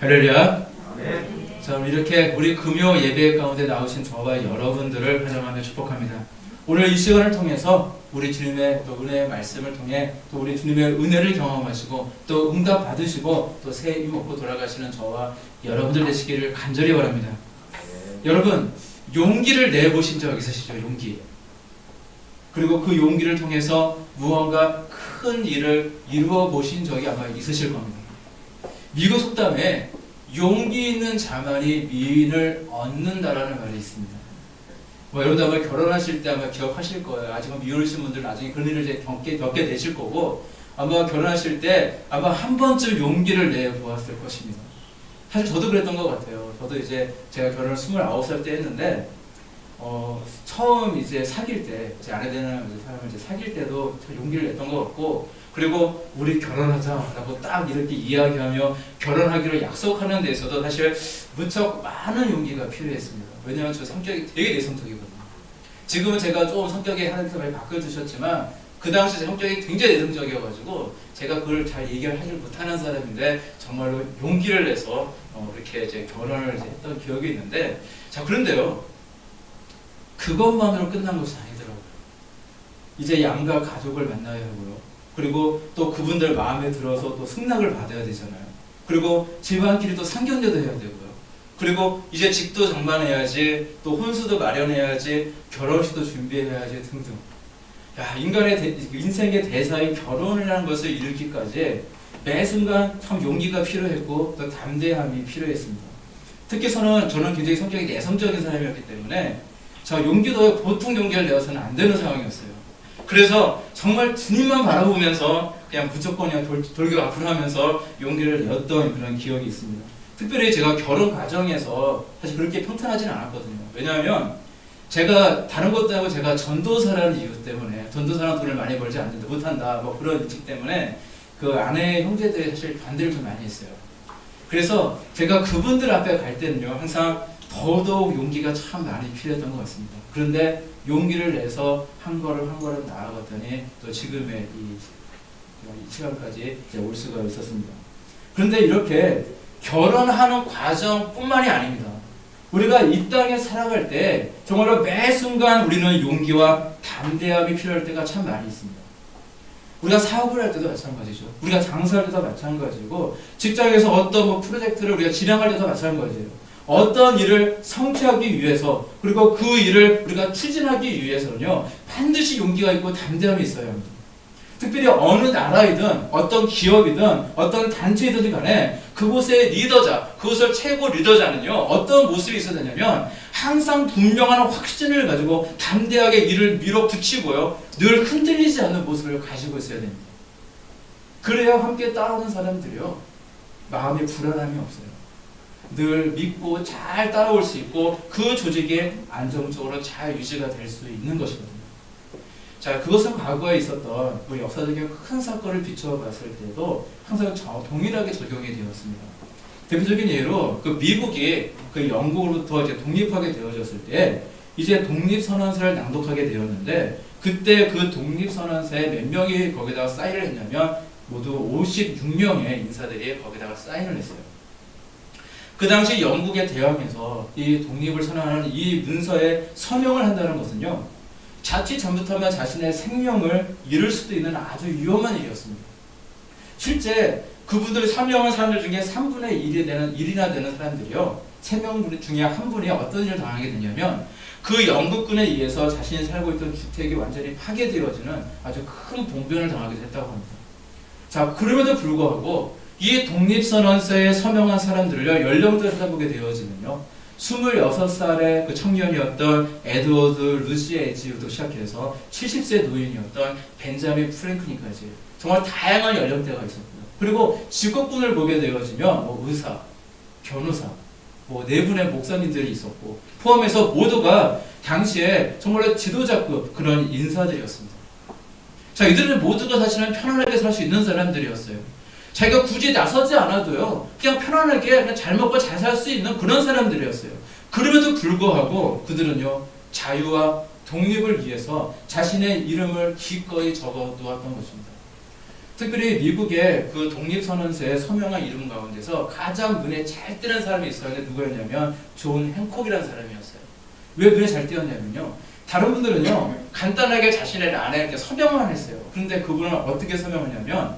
할렐루야. 자, 이렇게 우리 금요 예배 가운데 나오신 저와 여러분들을 환영하며 축복합니다. 오늘 이 시간을 통해서 우리 주님의 또 은혜의 말씀을 통해 또 우리 주님의 은혜를 경험하시고 또 응답 받으시고 또새힘 얻고 돌아가시는 저와 여러분들 되시기를 간절히 바랍니다. 여러분 용기를 내보신 적 있으시죠? 용기. 그리고 그 용기를 통해서 무언가 큰 일을 이루어 보신 적이 아마 있으실 겁니다. 미국 속담에 용기 있는 자만이 미인을 얻는다라는 말이 있습니다. 뭐 여러분 아마 결혼하실 때 아마 기억하실 거예요. 아직은 미혼이신 분들 나중에 그런 일을 이제 겪게, 겪게 되실 거고 아마 결혼하실 때 아마 한 번쯤 용기를 내 보았을 것입니다. 사실 저도 그랬던 것 같아요. 저도 이제 제가 결혼을 29살 때 했는데 어, 처음 이제 사귈 때, 제 아내 되는 사람을 이제 사귈 때도 저 용기를 냈던 것 같고, 그리고 우리 결혼하자라고 딱 이렇게 이야기하며 결혼하기로 약속하는 데서도 사실 무척 많은 용기가 필요했습니다. 왜냐하면 저 성격이 되게 내성적이거든요. 지금은 제가 좀 성격이 하나님께서 많이 바꿔주셨지만, 그 당시 제 성격이 굉장히 내성적이어가지고, 제가 그걸 잘 얘기를 하지 못하는 사람인데, 정말로 용기를 내서 어, 이렇게 이제 결혼을 이제 했던 기억이 있는데, 자, 그런데요. 그것만으로 끝난 것이 아니더라고요. 이제 양가 가족을 만나야 하고요. 그리고 또 그분들 마음에 들어서 또 승낙을 받아야 되잖아요. 그리고 집안끼리 또 상견례도 해야 되고요. 그리고 이제 집도 장만해야지, 또 혼수도 마련해야지, 결혼식도 준비해야지 등등. 야, 인간의 대- 인생의 대사인 결혼이라는 것을 이루기까지 매 순간 참 용기가 필요했고 또 담대함이 필요했습니다. 특히서는 저는 굉장히 성격이 내성적인 사람이었기 때문에 저 용기도 보통 용기를 내어서는 안 되는 상황이었어요. 그래서 정말 주님만 바라보면서 그냥 무조건 돌격 앞으로 하면서 용기를 내었던 그런 기억이 있습니다. 특별히 제가 결혼 과정에서 사실 그렇게 평탄하지는 않았거든요. 왜냐하면 제가 다른 것도 아니고 제가 전도사라는 이유 때문에 전도사는 돈을 많이 벌지 않는다 못한다 뭐 그런 인식 때문에 그 아내 형제들이 사실 반대를 좀 많이 했어요. 그래서 제가 그분들 앞에 갈 때는요 항상 더더욱 용기가 참 많이 필요했던 것 같습니다. 그런데 용기를 내서 한 걸음 한 걸음 나아갔더니 또 지금의 이, 이 시간까지 올 수가 있었습니다. 그런데 이렇게 결혼하는 과정뿐만이 아닙니다. 우리가 이 땅에 살아갈 때 정말로 매 순간 우리는 용기와 담대함이 필요할 때가 참 많이 있습니다. 우리가 사업을 할 때도 마찬가지죠. 우리가 장사할 때도 마찬가지고 직장에서 어떤 뭐 프로젝트를 우리가 진행할 때도 마찬가지예요. 어떤 일을 성취하기 위해서 그리고 그 일을 우리가 추진하기 위해서는요 반드시 용기가 있고 담대함이 있어야 합니다. 특별히 어느 나라이든 어떤 기업이든 어떤 단체이든 간에 그곳의 리더자, 그곳의 최고 리더자는요 어떤 모습이 있어야 되냐면 항상 분명한 확신을 가지고 담대하게 일을 밀어붙이고요 늘 흔들리지 않는 모습을 가지고 있어야 됩니다. 그래야 함께 따라오는 사람들이요 마음에 불안함이 없어요. 늘 믿고 잘 따라올 수 있고 그 조직이 안정적으로 잘 유지가 될 수 있는 것이거든요. 자, 그것은 과거에 있었던 우리 역사적인 큰 사건을 비춰봤을 때도 항상 저- 동일하게 적용이 되었습니다. 대표적인 예로 그 미국이 그 영국으로부터 이제 독립하게 되어졌을 때 이제 독립선언서를 낭독하게 되었는데 그때 그 독립선언서에 몇 명이 거기다가 사인을 했냐면 모두 56명의 인사들이 거기다가 사인을 했어요. 그 당시 영국의 대왕에서 이 독립을 선언하는 이 문서에 서명을 한다는 것은요. 자칫 잘못하면 자신의 생명을 잃을 수도 있는 아주 위험한 일이었습니다. 실제 그분들 서명한 사람들 중에 3분의 1이 되는 1이나 되는 사람들이요. 3명 중에 한 분이 어떤 일을 당하게 되냐면 그 영국군에 의해서 자신이 살고 있던 주택이 완전히 파괴되어지는 아주 큰 봉변을 당하게 됐다고 합니다. 자, 그럼에도 불구하고 이 독립선언서에 서명한 사람들을요, 연령대를 찾아보게 되어지면요, 26살의 그 청년이었던 에드워드 루시에지부터 시작해서 70세 노인이었던 벤자민 프랭클린까지 정말 다양한 연령대가 있었고요. 그리고 직업군을 보게 되어지면 뭐 의사, 변호사, 뭐 네 분의 목사님들이 있었고 포함해서 모두가 당시에 정말로 지도자급 그런 인사들이었습니다. 자, 이들은 모두가 사실은 편안하게 살 수 있는 사람들이었어요. 자기가 굳이 나서지 않아도요, 그냥 편안하게 그냥 잘 먹고 잘 살 수 있는 그런 사람들이었어요. 그럼에도 불구하고 그들은요, 자유와 독립을 위해서 자신의 이름을 기꺼이 적어 놓았던 것입니다. 특별히 미국의 그 독립선언서에 서명한 이름 가운데서 가장 눈에 잘 띄는 사람이 있었는데 누구였냐면 존 행콕이라는 사람이었어요. 왜 눈에 잘 띄었냐면요. 다른 분들은요 간단하게 자신의 이렇게 서명만 했어요. 그런데 그분은 어떻게 서명하냐면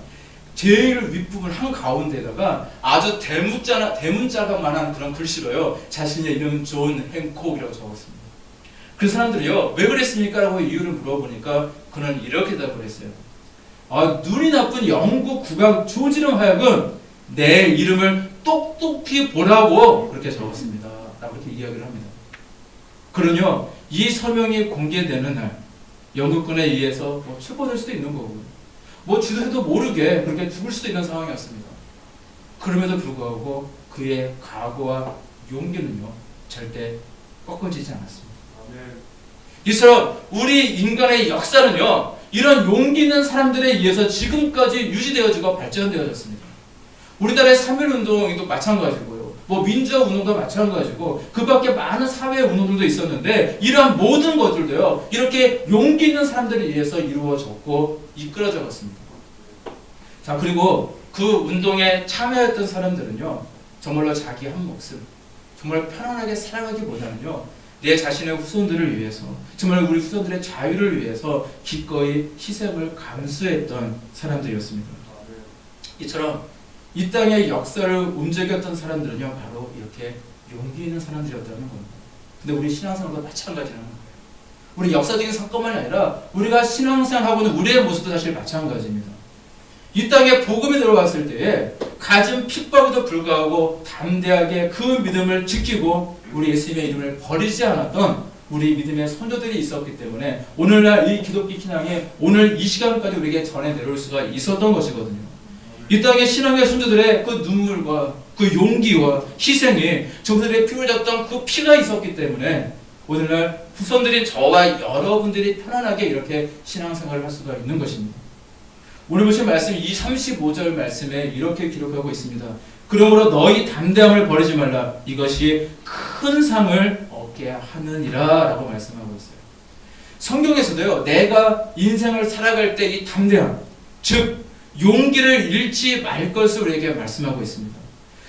제일 윗부분 한 가운데다가 아주 대문자 대문자가만한 그런 글씨로요 자신의 이름 존 행콕이라고 적었습니다. 그 사람들이요 왜 그랬습니까라고 이유를 물어보니까 그는 이렇게 답을 했어요. 아, 눈이 나쁜 영국 국왕 조지름 하여금 내 이름을 똑똑히 보라고 그렇게 적었습니다. 라고 이렇게 이야기를 합니다. 그러요 이 서명이 공개되는 날 영국군에 의해서 뭐 체포될 수도 있는 거고 뭐 주도해도 모르게 그렇게 죽을 수도 있는 상황이었습니다. 그럼에도 불구하고 그의 각오와 용기는요 절대 꺾어지지 않았습니다. 이처럼 우리 인간의 역사는요 이런 용기 있는 사람들에 의해서 지금까지 유지되어지고 발전되어졌습니다. 우리나라의 3.1 운동도 마찬가지고요. 뭐 민주화 운동도 마찬가지고 그 밖에 많은 사회 운동들도 있었는데 이러한 모든 것들도요 이렇게 용기 있는 사람들에 의해서 이루어졌고 이끌어져 갔습니다. 자 그리고 그 운동에 참여했던 사람들은요 정말로 자기 한 목숨 정말 편안하게 살아가기보다는요 내 자신의 후손들을 위해서 정말 우리 후손들의 자유를 위해서 기꺼이 희생을 감수했던 사람들이었습니다. 이처럼 이 땅의 역사를 움직였던 사람들은요 바로 이렇게 용기 있는 사람들이었다는 겁니다. 근데 우리 신앙생활도 마찬가지라는 거예요. 우리 역사적인 사건만이 아니라 우리가 신앙생활하고 는 우리의 모습도 사실 마찬가지입니다. 이 땅에 복음이 들어왔을 때에 가진 핍박에도 불구하고 담대하게 그 믿음을 지키고 우리 예수님의 이름을 버리지 않았던 우리 믿음의 선조들이 있었기 때문에 오늘날 이 기독교 신앙이 오늘 이 시간까지 우리에게 전해 내려올 수가 있었던 것이거든요. 이 땅의 신앙의 선조들의 그 눈물과 그 용기와 희생이 저들의 피를 졌던 그 피가 있었기 때문에 오늘날 후손들인 저와 여러분들이 편안하게 이렇게 신앙생활을 할 수가 있는 것입니다. 오늘 보신 말씀 이 35절 말씀에 이렇게 기록하고 있습니다. 그러므로 너희 담대함을 버리지 말라. 이것이 큰 상을 얻게 하느니라 라고 말씀하고 있어요. 성경에서도요. 내가 인생을 살아갈 때 이 담대함, 즉 용기를 잃지 말 것을 우리에게 말씀하고 있습니다.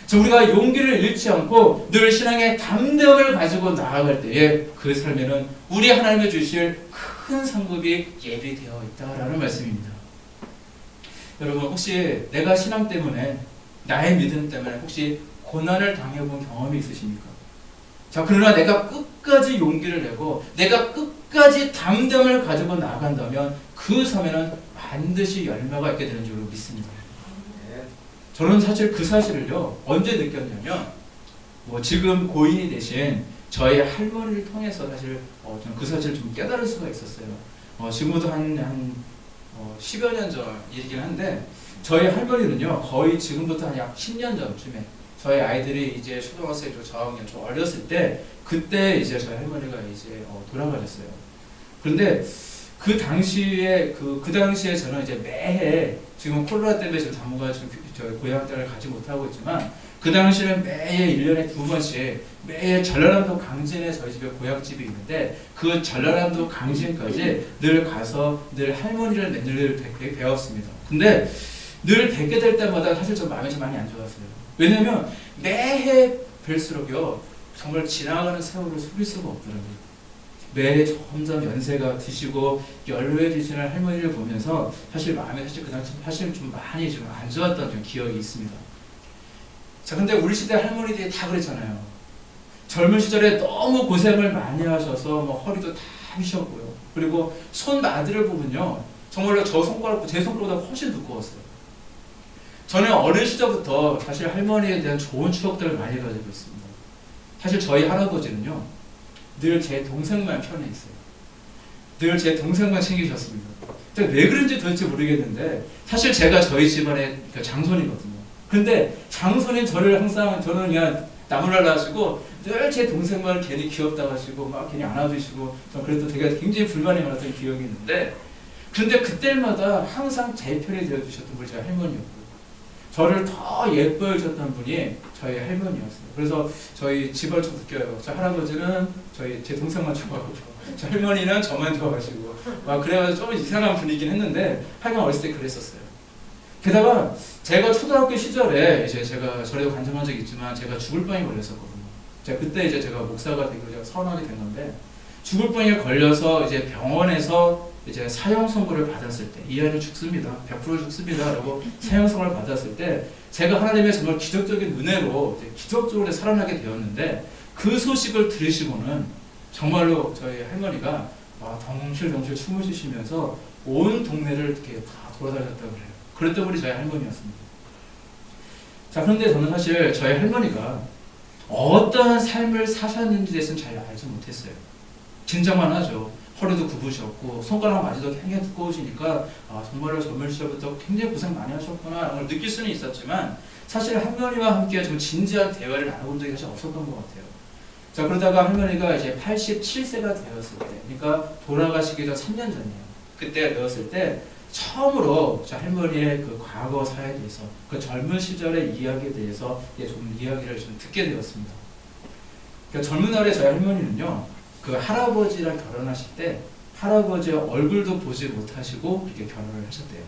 자, 우리가 용기를 잃지 않고 늘 신앙의 담대함을 가지고 나아갈 때에 그 삶에는 우리 하나님의 주실 큰 상급이 예비되어 있다라는 말씀입니다. 여러분 혹시 내가 신앙 때문에 나의 믿음 때문에 혹시 고난을 당해본 경험이 있으십니까? 자 그러나 내가 끝까지 용기를 내고 내가 끝까지 담대함을 가지고 나아간다면 그 삶에는 반드시 열매가 있게 되는 줄로 믿습니다. 저는 사실 그 사실을요 언제 느꼈냐면 뭐 지금 고인이 되신 저희 할머니를 통해서 사실 어, 그 사실을 좀 깨달을 수가 있었어요. 어, 지금부터 한, 한 어, 10여 년전 일이긴 한데 저희 할머니는요 거의 지금부터 한 약 10년 전쯤에 저희 아이들이 이제 초등학생 좀 저학년 좀 어렸을 때 그때 이제 저희 할머니가 이제 어, 돌아가셨어요. 그런데 그 당시에 그, 그 당시에 저는 이제 매해 지금 콜로라 때문에 지금 당분간 지금 저희 고향 땅을 가지 못하고 있지만 그 당시에는 매해 1년에 두 번씩 매해 전라남도 강진에 저희 집에 고향집이 있는데 그 전라남도 강진까지 늘 가서 늘 할머니를 늘 뵙게 배웠습니다. 근데 늘 뵙게 될 때마다 사실 좀 마음이 좀 많이 안 좋았어요. 왜냐면 매해 뵐수록요 정말 지나가는 세월을 속일 수가 없더라고요. 매해 점점 연세가 드시고 연로해지시는 할머니를 보면서 사실 마음에 사실 그 당시 사실 좀 많이 좀안 좋았던 좀 기억이 있습니다. 자, 근데 우리 시대 할머니들이 다 그랬잖아요. 젊은 시절에 너무 고생을 많이 하셔서 뭐 허리도 다 휘셨고요. 그리고 손 나들을 보면요. 정말로 저 손가락, 제 손가락보다 훨씬 두꺼웠어요. 저는 어린 시절부터 사실 할머니에 대한 좋은 추억들을 많이 가지고 있습니다. 사실 저희 할아버지는요. 늘 제 동생만 편해 있어요. 늘 제 동생만 챙기셨습니다. 근데 왜 그런지 도대체 모르겠는데 사실 제가 저희 집안의 그 장손이거든요. 근데 장손인 저를 항상 저는 그냥 나무랄라 하시고 늘 제 동생만 괜히 귀엽다 하시고 막 괜히 안아주시고 저 그래도 되게 굉장히 불만이 많았던 기억이 있는데 그런데 그때마다 항상 제 편이 되어주셨던 분이 저희 할머니였고요. 저를 더 예뻐해 주셨던 분이 저희 할머니였어요. 그래서 저희 집을 좀 느껴요. 저 할아버지는 저희 제 동생만 좋아하고 저 할머니는 저만 좋아하시고 막 그래가지고 좀 이상한 분위기긴 했는데 하여간 어렸을 때 그랬었어요. 게다가 제가 초등학교 시절에 이제 제가 저래도 간증한 적이 있지만 제가 죽을 병에 걸렸었거든요. 제가 그때 이제 제가 목사가 되고 제가 선하게 된 건데 죽을 병에 걸려서 이제 병원에서 이제 사형 선고를 받았을 때 이 아이는 죽습니다. 100% 죽습니다 라고 사형 선고를 받았을 때 제가 하나님의 정말 기적적인 은혜로 기적적으로 살아나게 되었는데 그 소식을 들으시고는 정말로 저희 할머니가 와, 덩실덩실 춤을 추시면서 온 동네를 이렇게 다 돌아다녔다고 그래요. 그랬던 분이 저희 할머니였습니다. 자, 그런데 저는 사실 저희 할머니가 어떠한 삶을 사셨는지에 대해서는 잘 알지 못했어요. 진정만 하죠. 허리도 굽으셨고 손가락 마디도 굉장히 두꺼우시니까 아, 정말로 젊은 시절부터 굉장히 고생 많이 하셨구나 라는 걸 느낄 수는 있었지만 사실 할머니와 함께 좀 진지한 대화를 나눠본 적이 사실 없었던 것 같아요. 자 그러다가 할머니가 이제 87세가 되었을 때, 그러니까 돌아가시기 전 3년 전이에요. 그때 되었을 때 처음으로 저 할머니의 그 과거 사에 대해서 그 젊은 시절의 이야기에 대해서 이제 좀 이야기를 좀 듣게 되었습니다. 그러니까 젊은 날에 저희 할머니는요, 그 할아버지랑 결혼하실 때 할아버지의 얼굴도 보지 못하시고 이렇게 결혼을 하셨대요.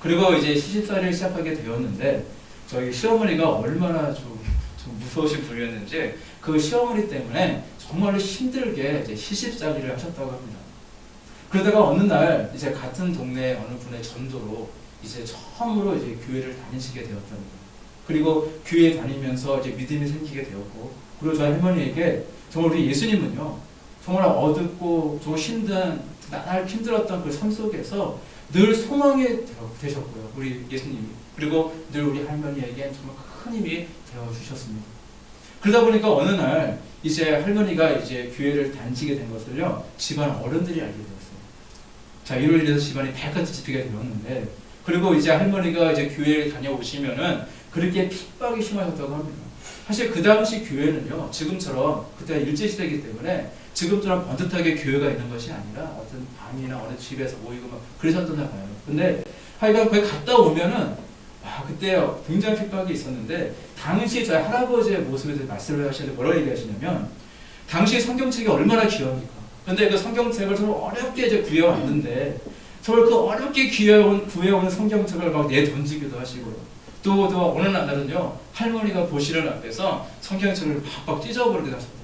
그리고 이제 시집살이를 시작하게 되었는데 저희 시어머니가 얼마나 좀, 좀 무서우신 분이었는지 그 시어머니 때문에 정말로 힘들게 이제 시집살이를 하셨다고 합니다. 그러다가 어느 날 이제 같은 동네 어느 분의 전도로 이제 처음으로 이제 교회를 다니시게 되었답니다. 그리고 교회 다니면서 이제 믿음이 생기게 되었고 그리고 저희 할머니에게 정말 우리 예수님은요 정말 어둡고 좀 힘든 나날 힘들었던 그 삶 속에서 늘 소망이 되셨고요 우리 예수님이 그리고 늘 우리 할머니에게 정말 큰 힘이 되어 주셨습니다. 그러다 보니까 어느 날 이제 할머니가 이제 교회를 다니시게 된 것을요 집안 어른들이 알게 되었어요. 자 이로 인해서 집안이 발같이 짚히게 되었는데 그리고 이제 할머니가 이제 교회를 다녀오시면은 그렇게 핍박이 심하셨다고 합니다. 사실 그 당시 교회는요 지금처럼 그때 일제 시대이기 때문에 지금처럼 번듯하게 교회가 있는 것이 아니라 어떤 방이나 어느 집에서 모이고 막 그러셨던가 봐요. 근데 하여간 거기 갔다 오면은 와 그때 굉장히 핍박이 있었는데 당시 저희 할아버지의 모습에 대해서 말씀을 하시는데 뭐라고 얘기하시냐면 당시 성경책이 얼마나 귀합니까? 근데 그 성경책을 정말 어렵게 이제 구해왔는데 정말 그 어렵게 구해온, 구해온 성경책을 막 내던지기도 하시고요. 또, 또 어느 날은요 할머니가 보시는 앞에서 성경책을 팍팍 찢어버리게 하셨대요.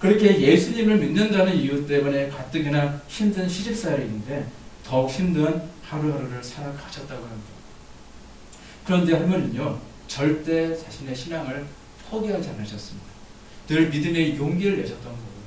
그렇게 예수님을 믿는다는 이유 때문에 가뜩이나 힘든 시집살이인데 더욱 힘든 하루하루를 살아가셨다고 합니다. 그런데 할머니는요 절대 자신의 신앙을 포기하지 않으셨습니다. 늘 믿음의 용기를 내셨던 거예요.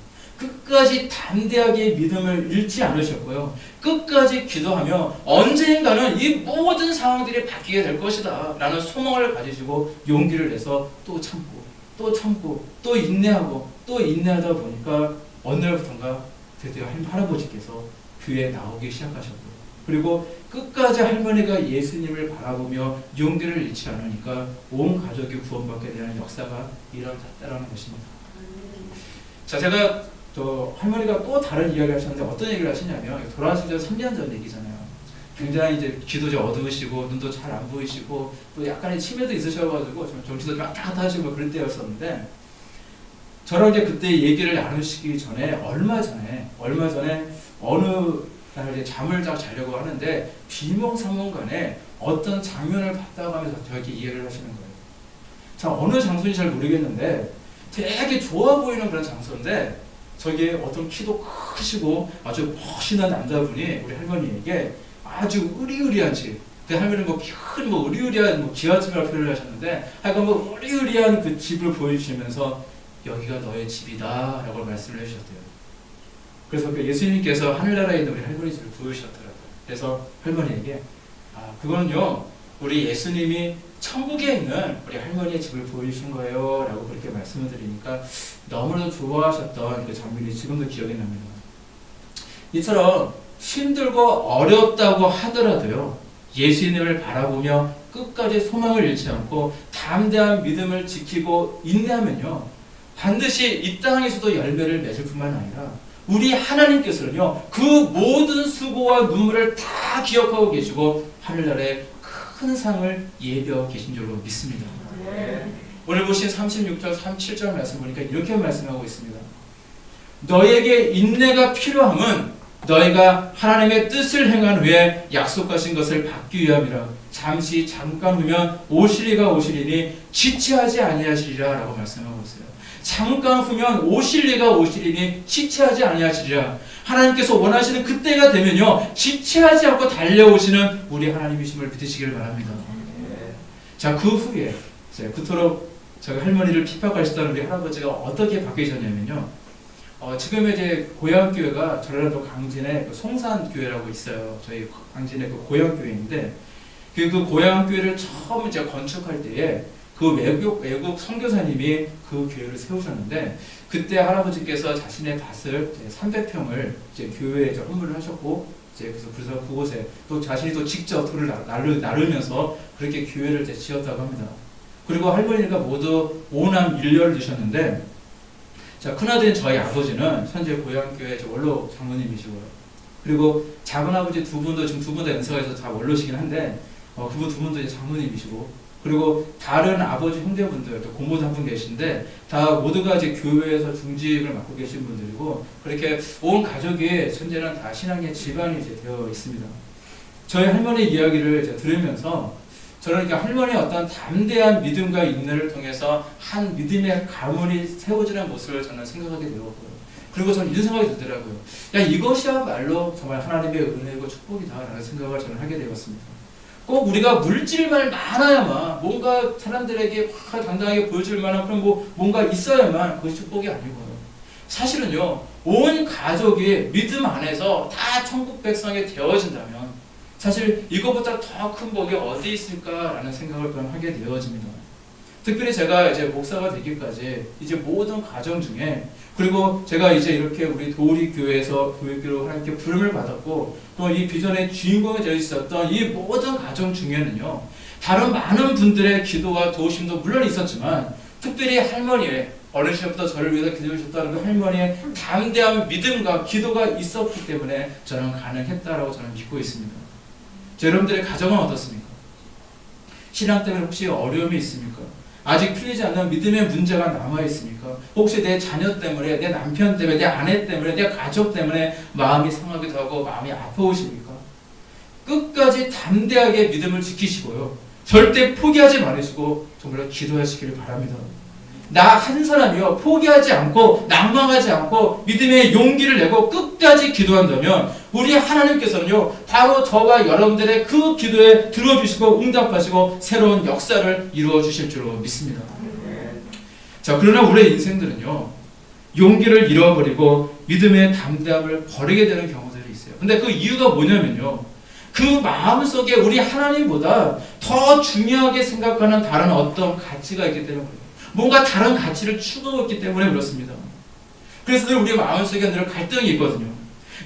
끝까지 담대하게 믿음을 잃지 않으셨고요. 끝까지 기도하며 언젠가는 이 모든 상황들이 바뀌게 될 것이다. 라는 소망을 가지시고 용기를 내서 또 참고, 또 참고, 또 인내하고, 또 인내하다 보니까 어느 날부턴가 드디어 할- 할아버지께서 교회에 나오기 시작하셨고요. 그리고 끝까지 할머니가 예수님을 바라보며 용기를 잃지 않으니까 온 가족이 구원받게 되는 역사가 일어났다라는 것입니다. 자, 제가 저 할머니가 또 다른 이야기를 하셨는데 어떤 얘기를 하시냐면 돌아가시기 전 3년 전 얘기잖아요. 굉장히 이제 귀도 좀 어두우시고 눈도 잘 안 보이시고 또 약간의 치매도 있으셔가지고 좀 정신도 좀 왔다 갔다 하시고 그럴 때였었는데 저랑 이제 그때 얘기를 나누시기 전에 얼마 전에 얼마 전에 어느 날 이제 잠을 자 자려고 하는데 비몽사몽간에 어떤 장면을 봤다고 하면서 저에게 이해를 하시는 거예요. 자 어느 장소인지 잘 모르겠는데 되게 좋아 보이는 그런 장소인데 저기 어떤 키도 크시고 아주 멋있는 남자분이 우리 할머니에게 아주 의리의리한 집. 그 할머니는 뭐큰뭐 의리의리한 뭐 기와집이라고 표현을 하셨는데 하여간 뭐 의리의리한 그 집을 보여주시면서 여기가 너의 집이다 라고 말씀을 해주셨대요. 그래서 그 예수님께서 하늘나라에 있는 우리 할머니 집을 보여주셨더라고요. 그래서 할머니에게 아 그거는요 우리 예수님이 천국에 있는 우리 할머니의 집을 보여주신 거예요 라고 그렇게 말씀을 드리니까 너무나도 좋아하셨던 그 장면이 지금도 기억이 납니다. 이처럼 힘들고 어렵다고 하더라도요 예수님을 바라보며 끝까지 소망을 잃지 않고 담대한 믿음을 지키고 인내하면요 반드시 이 땅에서도 열매를 맺을 뿐만 아니라 우리 하나님께서는요 그 모든 수고와 눈물을 다 기억하고 계시고 하늘나라에 큰 상을 예비하고 계신 줄로 믿습니다. 오늘 보신 36절, 37절 말씀 보니까 이렇게 말씀하고 있습니다. 너에게 인내가 필요함은 너희가 하나님의 뜻을 행한 후에 약속하신 것을 받기 위함이라. 잠시 잠깐 후면 오시리가 오시리니 지체하지 아니하시리라라고 말씀하고 있어요. 잠깐 후면 오실리가 오시리니 지체하지 아니하시리라. 하나님께서 원하시는 그때가 되면요 지체하지 않고 달려오시는 우리 하나님이심을 믿으시길 바랍니다. 자 그 후에 그토록 저희 할머니를 핍박하시던 우리 할아버지가 어떻게 바뀌셨냐면요. 어, 지금 이제 고향 교회가 전라도 강진에 그 송산 교회라고 있어요. 저희 강진의 그 고향 교회인데 그, 그 고향 교회를 처음 이제 건축할 때에 그 외국 외국 선교사님이 그 교회를 세우셨는데 그때 할아버지께서 자신의 밭을 300평을 이제 교회에 이제 헌물을 하셨고 이제 그래서 그래서 그곳에 또 자신이 또 직접 돌을 나- 나르, 나르면서 그렇게 교회를 이제 지었다고 합니다. 그리고 할머니가 모두 오남 일녀를 두셨는데 자 큰아들인 저희 아버지는 현재 고향교회 원로 장로님이시고요. 그리고 작은 아버지 두 분도 지금 두 분 다 연세가에서 다 원로시긴 한데 어, 그분 두 분도 이제 장로님이시고 그리고 다른 아버지 형제분들 또 고모도 한 분 계신데 다 모두가 이제 교회에서 중직을 맡고 계신 분들이고 그렇게 온 가족이 현재는 다 신앙의 집안이 이제 되어 있습니다. 저희 할머니 이야기를 이제 들으면서 저는 그러니까 할머니의 어떤 담대한 믿음과 인내를 통해서 한 믿음의 가문이 세워지는 모습을 저는 생각하게 되었고요. 그리고 저는 이런 생각이 들더라고요. 야 이것이야말로 정말 하나님의 은혜고 축복이다라는 생각을 저는 하게 되었습니다. 꼭 우리가 물질만 많아야만 뭔가 사람들에게 확 당당하게 보여줄 만한 그런 뭐 뭔가 있어야만 그것이 축복이 아니고요. 사실은요 온 가족이 믿음 안에서 다 천국 백성이 되어진다면 사실 이거보다 더 큰 복이 어디 있을까라는 생각을 그럼 하게 되어집니다. 특별히 제가 이제 목사가 되기까지 이제 모든 가정 중에 그리고 제가 이제 이렇게 우리 도우리 교회에서 교회교로 하나님께 부름을 받았고 또 이 비전의 주인공이 되어 있었던 이 모든 가정 중에는요 다른 많은 분들의 기도와 도우심도 물론 있었지만 특별히 할머니의 어린 시절부터 저를 위해서 기도해 주셨다는 그 할머니의 담대한 믿음과 기도가 있었기 때문에 저는 가능했다라고 저는 믿고 있습니다. 자, 여러분들의 가정은 어떻습니까? 신앙 때문에 혹시 어려움이 있습니까? 아직 풀리지 않는 믿음의 문제가 남아 있습니까? 혹시 내 자녀 때문에, 내 남편 때문에, 내 아내 때문에, 내 가족 때문에 마음이 상하기도 하고 마음이 아파오십니까? 끝까지 담대하게 믿음을 지키시고요. 절대 포기하지 말으시고 정말 기도하시기를 바랍니다. 나 한 사람이요 포기하지 않고 낭망하지 않고 믿음의 용기를 내고 끝까지 기도한다면 우리 하나님께서는요 바로 저와 여러분들의 그 기도에 들어주시고 응답하시고 새로운 역사를 이루어 주실 줄로 믿습니다. 자 그러나 우리의 인생들은요 용기를 잃어버리고 믿음의 담대함을 버리게 되는 경우들이 있어요. 근데 그 이유가 뭐냐면요. 그 마음 속에 우리 하나님보다 더 중요하게 생각하는 다른 어떤 가치가 있기 때문에 그래요. 뭔가 다른 가치를 추구하고 있기 때문에 그렇습니다. 그래서 늘 우리 마음속에 늘 갈등이 있거든요.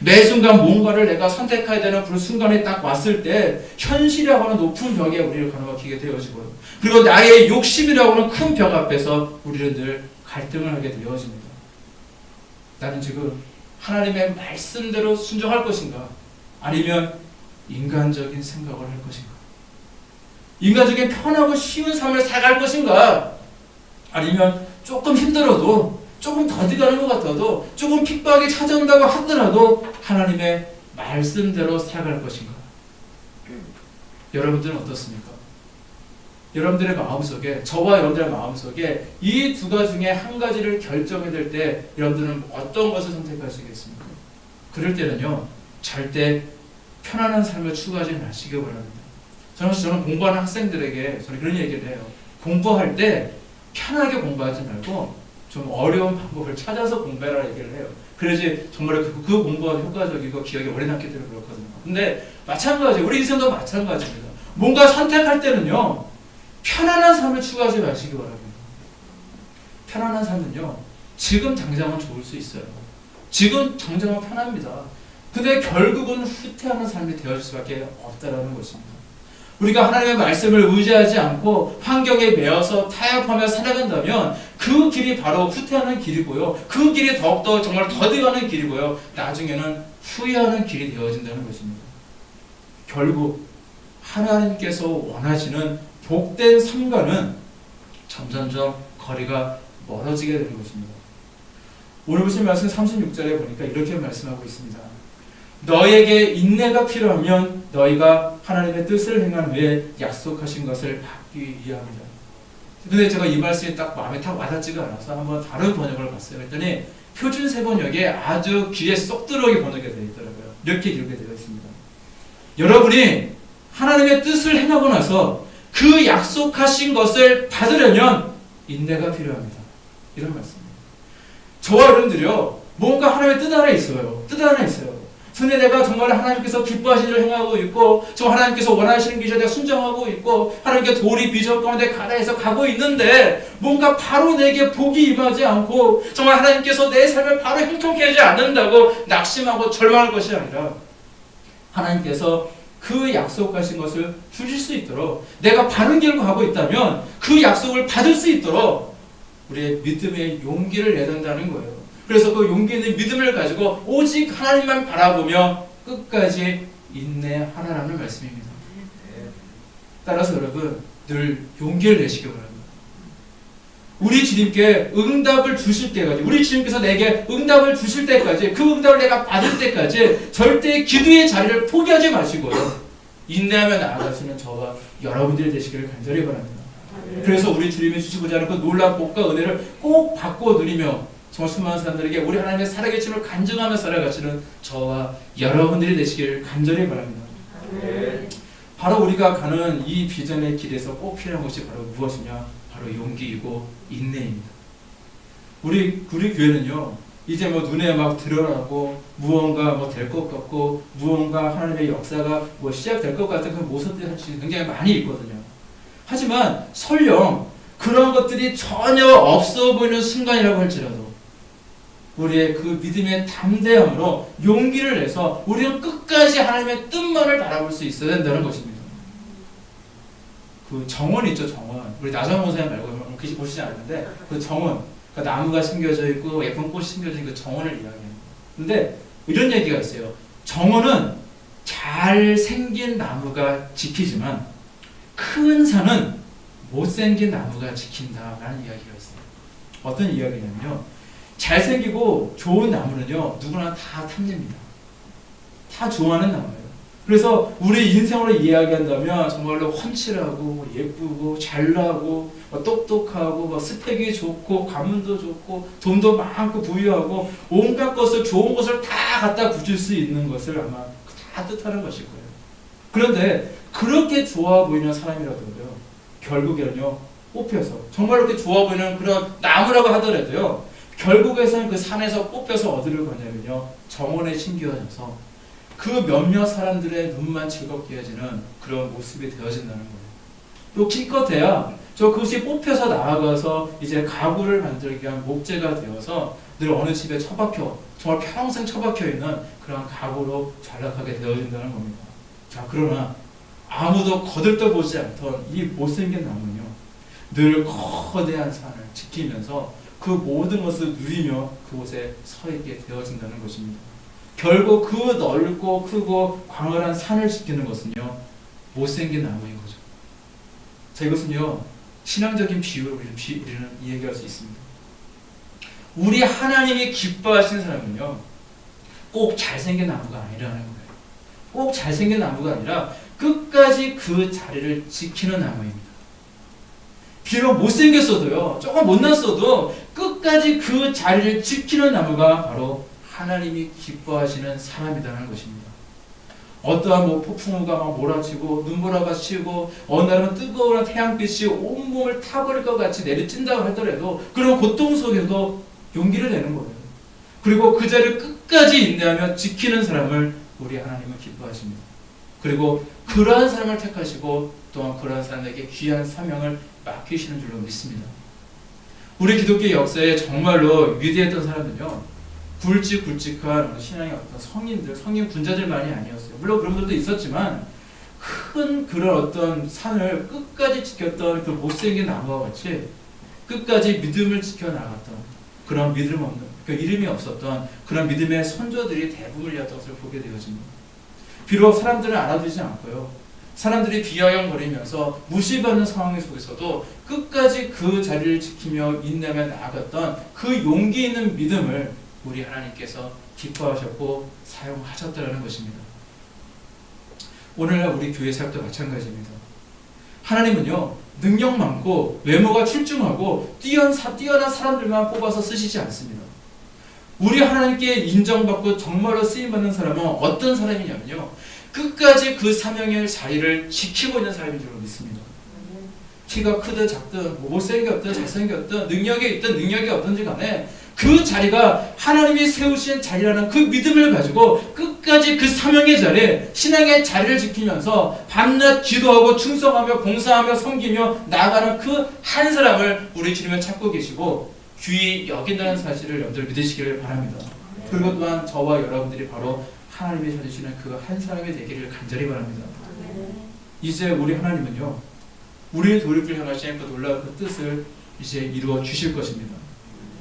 매 순간 뭔가를 내가 선택해야 되는 그런 순간에 딱 왔을 때 현실이라고 하는 높은 벽에 우리를 가로막히게 되어지고요. 그리고 나의 욕심이라고 하는 큰 벽 앞에서 우리는 늘 갈등을 하게 되어집니다. 나는 지금 하나님의 말씀대로 순종할 것인가? 아니면 인간적인 생각을 할 것인가? 인간적인 편하고 쉬운 삶을 살아갈 것인가? 아니면 조금 힘들어도 조금 더디가는 것 같아도 조금 핍박이 찾아온다고 하더라도 하나님의 말씀대로 살아갈 것인가? 여러분들은 어떻습니까? 여러분들의 마음속에 저와 여러분들의 마음속에 이 두 가지 중에 한 가지를 결정해야 될 때 여러분들은 어떤 것을 선택하시겠습니까? 그럴 때는요 절대 편안한 삶을 추구하지 마시기 바랍니다. 저는 저는 공부하는 학생들에게 저는 그런 얘기를 해요. 공부할 때 편하게 공부하지 말고 좀 어려운 방법을 찾아서 공부해라 얘기를 해요. 그래야지 정말 그, 그 공부가 효과적이고 기억에 오래 남기 때문에 그렇거든요. 근데 마찬가지, 우리 인생도 마찬가지입니다. 뭔가 선택할 때는요, 편안한 삶을 추구하지 마시기 바랍니다. 편안한 삶은요, 지금 당장은 좋을 수 있어요. 지금 당장은 편합니다. 근데 결국은 후퇴하는 삶이 되어질 수밖에 없다라는 것입니다. 우리가 하나님의 말씀을 의지하지 않고 환경에 매여서 타협하며 살아간다면 그 길이 바로 후퇴하는 길이고요. 그 길이 더욱더 정말 더디가는 길이고요. 나중에는 후회하는 길이 되어진다는 것입니다. 결국 하나님께서 원하시는 복된 삶과는 점점점 거리가 멀어지게 되는 것입니다. 오늘 보신 말씀 36절에 보니까 이렇게 말씀하고 있습니다. 너에게 인내가 필요하면 너희가 하나님의 뜻을 행한 후에 약속하신 것을 받기 위함이다. 근데 제가 이 말씀이 딱 마음에 딱 와닿지가 않아서 한번 다른 번역을 봤어요. 그랬더니 표준 세 번역에 아주 귀에 쏙 들어오게 번역이 되어 있더라고요. 이렇게 기록이 되어 있습니다. 여러분이 하나님의 뜻을 행하고 나서 그 약속하신 것을 받으려면 인내가 필요합니다. 이런 말씀입니다. 저와 여러분들이요, 뭔가 하나님의 뜻 안에 있어요. 뜻 안에 있어요. 근데 내가 정말 하나님께서 기뻐하시는 일을 행하고 있고, 저 하나님께서 원하시는 길에 내가 순종하고 있고, 하나님께 도리 비전 가운데 가다해서 가고 있는데, 뭔가 바로 내게 복이 임하지 않고, 정말 하나님께서 내 삶을 바로 행복해 하지 않는다고 낙심하고 절망할 것이 아니라, 하나님께서 그 약속하신 것을 주실 수 있도록 내가 바른 길로 가고 있다면 그 약속을 받을 수 있도록 우리의 믿음의 용기를 내던다는 거예요. 그래서 그 용기 있는 믿음을 가지고 오직 하나님만 바라보며 끝까지 인내하라는 말씀입니다. 따라서 여러분 늘 용기를 내시기 바랍니다. 우리 주님께 응답을 주실 때까지, 우리 주님께서 내게 응답을 주실 때까지, 그 응답을 내가 받을 때까지 절대 기도의 자리를 포기하지 마시고요. 인내하며 나아가시는 저와 여러분들이 되시기를 간절히 바랍니다. 그래서 우리 주님이 주시고자 하는 그 놀라운 복과 은혜를 꼭 받고 누리며 정말 수많은 사람들에게 우리 하나님의 살아계심을 간증하며 살아가시는 저와 여러분들이 되시기를 간절히 바랍니다. 바로 우리가 가는 이 비전의 길에서 꼭 필요한 것이 바로 무엇이냐? 바로 용기이고 인내입니다. 우리 우리 교회는요. 이제 뭐 눈에 막 드러나고 무언가 뭐 될 것 같고 무언가 하나님의 역사가 뭐 시작될 것 같은 그 모습들이 사실 굉장히 많이 있거든요. 하지만 설령 그런 것들이 전혀 없어 보이는 순간이라고 할지라도 우리의 그 믿음의 담대함으로 용기를 내서 우리는 끝까지 하나님의 뜻만을 바라볼 수 있어야 된다는 것입니다. 그 정원 있죠 정원 우리 나정원 선생 말고 그 보시지 않는데 그 정원 그 나무가 심겨져 있고 예쁜 꽃이 있는 그 정원을 이야기해요. 근데 이런 얘기가 있어요. 정원은 잘 생긴 나무가 지키지만 큰 산은 못생긴 나무가 지킨다라는 이야기가 있어요. 어떤 이야기냐면요. 잘생기고 좋은 나무는요, 누구나 다 탐냅니다. 다 좋아하는 나무예요. 그래서 우리 인생으로 이야기한다면 정말로 훤칠하고 예쁘고 잘나고 뭐 똑똑하고 뭐 스펙이 좋고 가문도 좋고 돈도 많고 부유하고 온갖 것을 좋은 것을 다 갖다 붙일 수 있는 것을 아마 다 뜻하는 것일 거예요. 그런데 그렇게 좋아 보이는 사람이라도요 결국에는요 뽑혀서 정말 그렇게 좋아 보이는 그런 나무라고 하더라도요 결국에서는 그 산에서 뽑혀서 어디를 가냐면요 정원에 심겨져서 그 몇몇 사람들의 눈만 즐겁게 해지는 그런 모습이 되어진다는 거예요. 또 기껏해야 저 그것이 뽑혀서 나아가서 이제 가구를 만들기 위한 목재가 되어서 늘 어느 집에 처박혀 정말 평생 처박혀 있는 그런 가구로 전락하게 되어진다는 겁니다. 자 그러나 아무도 거들떠보지 않던 이 못생긴 나무는요 늘 거대한 산을 지키면서 그 모든 것을 누리며 그곳에 서 있게 되어진다는 것입니다. 결국 그 넓고 크고 광활한 산을 지키는 것은요 못생긴 나무인 거죠. 자 이것은요 신앙적인 비유로 우리는, 비, 우리는 이야기할 수 있습니다. 우리 하나님이 기뻐하시는 사람은요 꼭 잘생긴 나무가 아니라는 거예요. 꼭 잘생긴 나무가 아니라 끝까지 그 자리를 지키는 나무입니다. 비록 못생겼어도요 조금 못났어도 끝까지 그 자리를 지키는 나무가 바로 하나님이 기뻐하시는 사람이라는 것입니다. 어떠한 뭐 폭풍우가 막 몰아치고 눈보라가 치고 어느 날은 뜨거운 태양빛이 온몸을 타버릴 것 같이 내리친다고 하더라도 그런 고통 속에도 용기를 내는 거예요. 그리고 그 자리를 끝까지 인내하며 지키는 사람을 우리 하나님은 기뻐하십니다. 그리고 그러한 사람을 택하시고 또한 그러한 사람에게 귀한 사명을 맡기시는 줄로 믿습니다. 우리 기독교 역사에 정말로 위대했던 사람은요. 굵직굵직한 신앙의 어떤 성인들, 성인 군자들만이 아니었어요. 물론 그런 분들도 있었지만 큰 그런 어떤 산을 끝까지 지켰던 그 못생긴 나무와 같이 끝까지 믿음을 지켜나갔던 그런 믿음 없는, 그 이름이 없었던 그런 믿음의 선조들이 대부분이었던 것을 보게 되어집니다. 비록 사람들은 알아주지 않고요. 사람들이 비아냥거리면서 무시받는 상황 속에서도 끝까지 그 자리를 지키며 인내하며 나아갔던 그 용기 있는 믿음을 우리 하나님께서 기뻐하셨고 사용하셨다는 것입니다. 오늘날 우리 교회 사역도 마찬가지입니다. 하나님은요 능력 많고 외모가 출중하고 뛰어난, 사- 뛰어난 사람들만 뽑아서 쓰시지 않습니다. 우리 하나님께 인정받고 정말로 쓰임받는 사람은 어떤 사람이냐면요 끝까지 그 사명의 자리를 지키고 있는 사람인 줄 믿습니다. 키가 크든 작든 뭐 못생겼든 잘생겼든 능력이 있든 능력이 없든지 간에 그 자리가 하나님이 세우신 자리라는 그 믿음을 가지고 끝까지 그 사명의 자리에 신앙의 자리를 지키면서 밤낮 기도하고 충성하며 봉사하며 섬기며 나아가는 그 한 사람을 우리 주님은 찾고 계시고 귀히 여긴다는 사실을 여러분들 믿으시기를 바랍니다. 그리고 또한 저와 여러분들이 바로 하나님이 찾으시는 그 한 사람이 되기를 간절히 바랍니다. 이제 우리 하나님은요, 우리의 도리를 향하신 그 놀라운 그 뜻을 이제 이루어 주실 것입니다.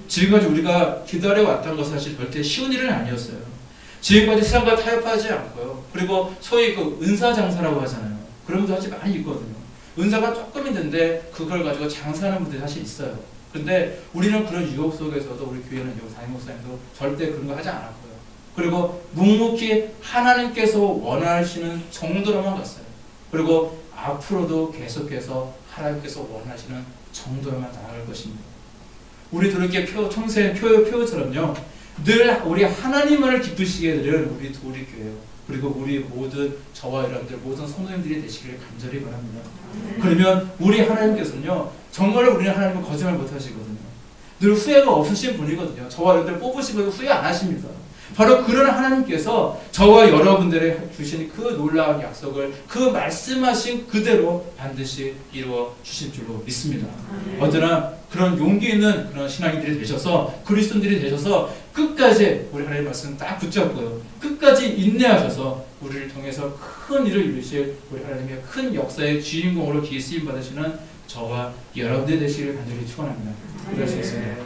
지금까지 우리가 기다려 왔던 것은 사실 절대 쉬운 일은 아니었어요. 지금까지 세상과 타협하지 않고요. 그리고 소위 그 은사 장사라고 하잖아요. 그런 분들 사실 많이 있거든요. 은사가 조금 있는데 그걸 가지고 장사하는 분들이 사실 있어요. 근데 우리는 그런 유혹 속에서도 우리 교회는 요 담임 목사님도 절대 그런 거 하지 않았고요. 그리고 묵묵히 하나님께서 원하시는 정도로만 갔어요. 그리고 앞으로도 계속해서 하나님께서 원하시는 정도로만 나아갈 것입니다. 우리 도리께 표, 청세 표, 표처럼요. 늘 우리 하나님을 기쁘시게 되는 우리 도리교회요. 그리고 우리 모든 저와 여러분들 모든 성도님들이 되시기를 간절히 바랍니다. 그러면 우리 하나님께서는요. 정말 우리는 하나님을 거짓말 못 하시거든요. 늘 후회가 없으신 분이거든요. 저와 여러분들 뽑으시고 후회 안 하십니다. 바로 그런 하나님께서 저와 여러분들의 주신 그 놀라운 약속을 그 말씀하신 그대로 반드시 이루어 주실 줄로 믿습니다. 언제나 그런 용기 있는 그런 신앙인들이 되셔서 그리스도인들이 되셔서 끝까지 우리 하나님의 말씀 딱 붙잡고요. 끝까지 인내하셔서 우리를 통해서 큰 일을 이루실 우리 하나님의 큰 역사의 주인공으로 기쓰임 받으시는 저와 여러분들 되시기를 간절히 축원합니다. 있습니다.